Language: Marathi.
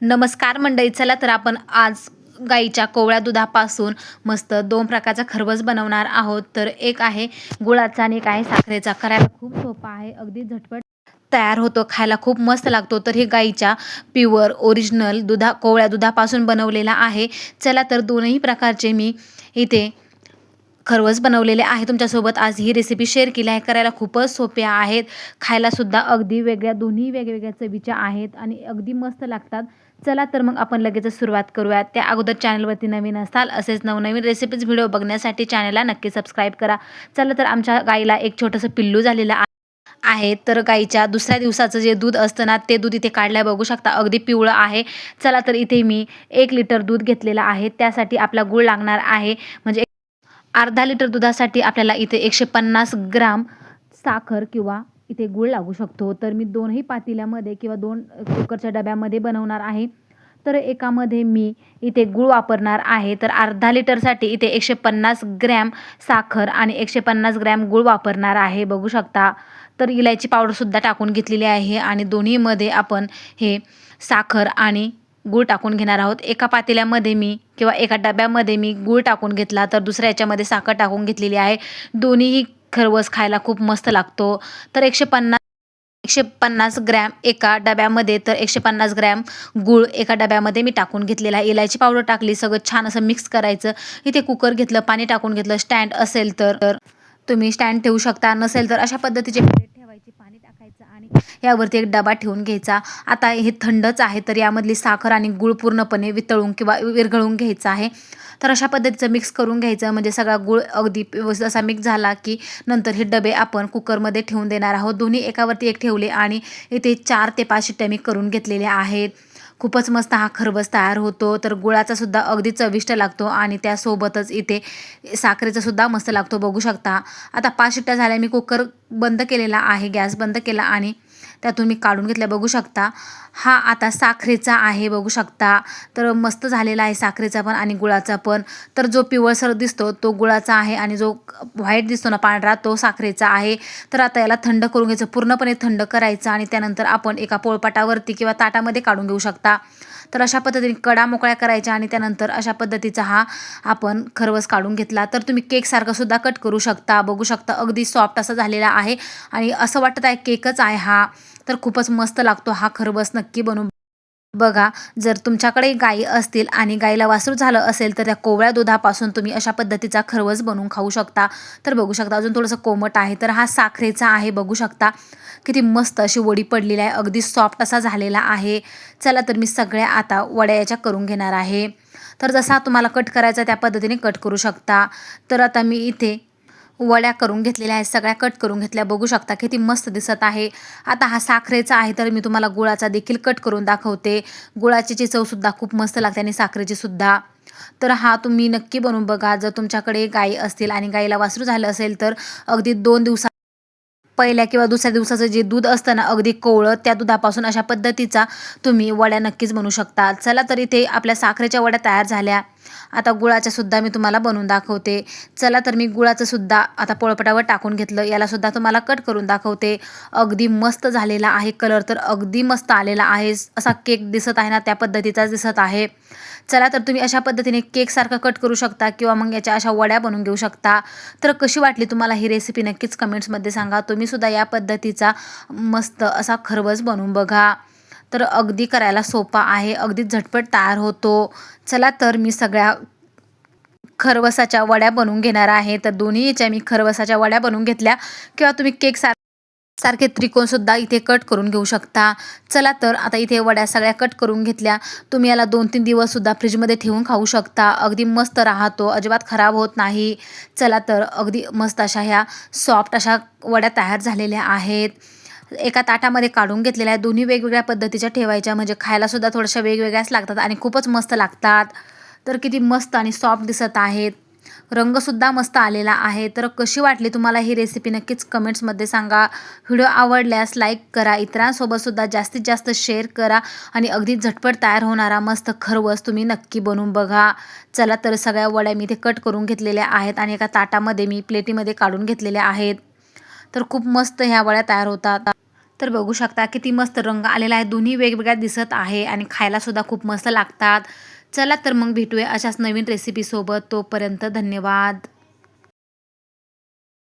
नमस्कार मंडळी चला तर आपण आज गाईच्या कोवळ्या दुधापासून मस्त दोन प्रकारचा खरवस बनवणार आहोत. तर एक आहे गुळाचा आणि एक आहे साखरेचा. करायला खूप सोपा आहे अगदी झटपट तयार होतो खायला खूप मस्त लागतो. तर हे गाईच्या प्युअर ओरिजिनल दुधा कोवळ्या दुधापासून बनवलेला आहे. चला तर दोनही प्रकारचे मी इथे खरवस बनवलेले आहे. तुमच्यासोबत आज ही रेसिपी शेअर केली आहे. करायला खूपच सोप्या आहेत. खायलासुद्धा अगदी वेगळ्या दोन्ही वेगवेगळ्या चवीच्या आहेत आणि अगदी मस्त लागतात. चला तर मग आपण लगेचच सुरुवात करूयात त्या अगोदर चॅनलवरती नवीन असाल असेच नवनवीन रेसिपीज व्हिडिओ बघण्यासाठी चॅनलला नक्की सबस्क्राईब करा. चला तर आमच्या गाईला एक छोटंसं पिल्लू झालेलं आहे आहे. तर गाईच्या दुसऱ्या दिवसाचं जे दूध असतं ना ते दूध इथे काढल्या बघू शकता अगदी पिवळं आहे. चला तर इथे मी एक लिटर दूध घेतलेलं आहे. त्यासाठी आपला गूळ लागणार आहे. म्हणजे अर्धा लिटर दुधासाठी आपल्याला इथे एकशे पन्नास ग्राम साखर किंवा इथे गूळ लागू शकतो. तर मी दोनही पातेल्यामध्ये किंवा दोन कुकरच्या डब्यामध्ये बनवणार आहे. तर एकामध्ये मी इथे गूळ वापरणार आहे. तर अर्धा लिटरसाठी इथे एकशे पन्नास ग्रॅम साखर आणि एकशे पन्नास ग्रॅम गूळ वापरणार आहे. बघू शकता. तर इलायची पावडरसुद्धा टाकून घेतलेली आहे आणि दोन्हीमध्ये आपण हे साखर आणि गूळ टाकून घेणार आहोत. एका पातेल्यामध्ये मी किंवा एका डब्यामध्ये मी गूळ टाकून घेतला तर दुसऱ्या याच्यामध्ये साखर टाकून घेतलेली आहे. दोन्हीही खरवस खायला खूप मस्त लागतो. तर एकशे पन्नास एकशे पन्नास ग्रॅम एका डब्यामध्ये तर एकशे पन्नास ग्रॅम गूळ एका डब्यामध्ये मी टाकून घेतलेला आहे. इलायची पावडर टाकली सगळं छान असं मिक्स करायचं. इथे कुकर घेतलं पाणी टाकून घेतलं स्टँड असेल तर तर तुम्ही स्टँड ठेवू शकता. नसेल तर अशा पद्धतीचे प्लेट ठेवायची यावरती एक डबा ठेवून घ्यायचा. आता हे थंडच आहे तर यामधली साखर आणि गूळ पूर्णपणे वितळून किंवा विरघळून घ्यायचं आहे. तर अशा पद्धतीचं मिक्स करून घ्यायचं. म्हणजे सगळा गूळ अगदी व्यवस्थित असा मिक्स झाला की नंतर हे डबे आपण कुकरमध्ये ठेवून देणार आहोत. दोन्ही एकावरती एक ठेवले आणि इथे चार ते पाच शिट्ट्या मी करून घेतलेल्या आहेत. खूपच मस्त हा खरबस तयार होतो. तर गुळाचा सुद्धा अगदी चविष्ट लागतो आणि त्यासोबतच इथे साखरेचा सुद्धा मस्त लागतो. बघू शकता. आता पाच शिट्ट्या झाल्या. मी कुकर बंद केलेला आहे. गॅस बंद केला आणि त्यातून मी काढून घेतल्या. बघू शकता हा आता साखरेचा आहे बघू शकता. तर मस्त झालेला आहे साखरेचा पण आणि गुळाचा पण. तर जो पिवळसर दिसतो तो गुळाचा आहे आणि जो व्हाईट दिसतो ना पांढरा तो साखरेचा आहे. तर आता याला थंड करून घ्यायचं. पूर्णपणे थंड करायचं आणि त्यानंतर आपण एका पोळपाटावरती किंवा ताटामध्ये काढून घेऊ शकता. तर अशा पद्धतीने कडा मोकळ्या करायच्या आणि त्यानंतर अशा पद्धतीचा हा आपण खरवस काढून घेतला. तर तुम्ही केकसारखं सुद्धा कट करू शकता बघू शकता. अगदी सॉफ्ट असा झालेला आहे आणि असं वाटत आहे केकच आहे हा. तर खूपच मस्त लागतो हा खरबस नक्की बनवून बघा जर तुमच्याकडे गाई असतील आणि गाईला वासरू झालं असेल तर त्या कोवळ्या दुधापासून तुम्ही अशा पद्धतीचा खरवस बनवून खाऊ शकता. तर बघू शकता अजून थोडंसं कोमट आहे तर हा साखरेचा आहे बघू शकता. किती मस्त अशी वडी पडलेली आहे अगदी सॉफ्ट असा झालेला आहे. चला तर मी सगळ्या आता वड्या याच्या करून घेणार आहे. तर जसा तुम्हाला कट करायचा त्या पद्धतीने कट करू शकता. तर आता मी इथे वड्या करून घेतलेल्या आहेत सगळ्या कट करून घेतल्या. बघू शकता किती मस्त दिसत आहे. आता हा साखरेचा आहे तर मी तुम्हाला गुळाचा देखील कट करून दाखवते. गुळाची चवसुद्धा खूप मस्त लागते आणि साखरेची सुद्धा. तर हा तुम्ही नक्की बनवून बघा. जर तुमच्याकडे गाई असतील आणि गाईला वासरू झालं असेल तर अगदी दोन दिवसात पहिल्या किंवा दुसऱ्या दिवसाचं जे दूध असतं ना अगदी कोवळं त्या दुधापासून अशा पद्धतीचा तुम्ही वड्या नक्कीच बनवू शकता. चला तर इथे आपल्या साखरेच्या वड्या तयार झाल्या. आता गुळाच्या सुद्धा मी तुम्हाला बनवून दाखवते. चला तर मी गुळाचं सुद्धा आता पोळपटावर टाकून घेतलं. याला सुद्धा तुम्हाला कट करून दाखवते. अगदी मस्त झालेला आहे कलर तर अगदी मस्त आलेला आहे. असा केक दिसत आहे ना त्या पद्धतीचाच दिसत आहे. चला तर तुम्ही अशा पद्धतीने केकसारखं कट करू शकता किंवा मग याच्या अशा वड्या बनवून घेऊ शकता. तर कशी वाटली तुम्हाला ही रेसिपी नक्कीच कमेंट्समध्ये सांगा. तुम्ही सुद्धा या पद्धतीचा मस्त असा खरवस बनवून बघा. तर अगदी करायला सोपा आहे. अगदी झटपट तयार होतो. चला तर मी सगळ्या खरवसाच्या वड्या बनवून घेणार आहे. तर दोन्ही याच्या मी खरवसाच्या वड्या बनवून घेतल्या. किंवा तुम्ही केक सार सारखे त्रिकोणसुद्धा इथे कट करून घेऊ शकता. चला तर आता इथे वड्या सगळ्या कट करून घेतल्या. तुम्ही याला दोन तीन दिवससुद्धा फ्रीजमध्ये ठेवून खाऊ शकता. अगदी मस्त राहतो. अजिबात खराब होत नाही. चला तर अगदी मस्त अशा ह्या सॉफ्ट अशा वड्या तयार झालेल्या आहेत. एका ताटामध्ये काढून घेतलेल्या आहेत. दोन्ही वेगवेगळ्या पद्धतीच्या ठेवायच्या. म्हणजे खायलासुद्धा थोड्याशा वेगवेगळ्याच लागतात आणि खूपच मस्त लागतात. तर किती मस्त आणि सॉफ्ट दिसत आहेत. रंगसुद्धा मस्त आलेला आहे. तर कशी वाटली तुम्हाला ही रेसिपी नक्कीच कमेंट्समध्ये सांगा. व्हिडिओ आवडल्यास लाईक करा. इतरांसोबतसुद्धा जास्तीत जास्त शेअर करा आणि अगदी झटपट तयार होणारा मस्त खरवस तुम्ही नक्की बनवून बघा. चला तर सगळ्या वड्या मी इथे कट करून घेतलेल्या आहेत आणि एका ताटामध्ये मी प्लेटीमध्ये काढून घेतलेल्या आहेत. तर खूप मस्त ह्या वड्या तयार होतात. तर बघू शकता किती मस्त रंग आलेला आहे. दोन्ही वेगवेगळ्या दिसत आहे आणि खायला सुद्धा खूप मस्त लागतात. चला तर मग भेटूया अशाच नवीन रेसिपीसोबत तोपर्यंत धन्यवाद.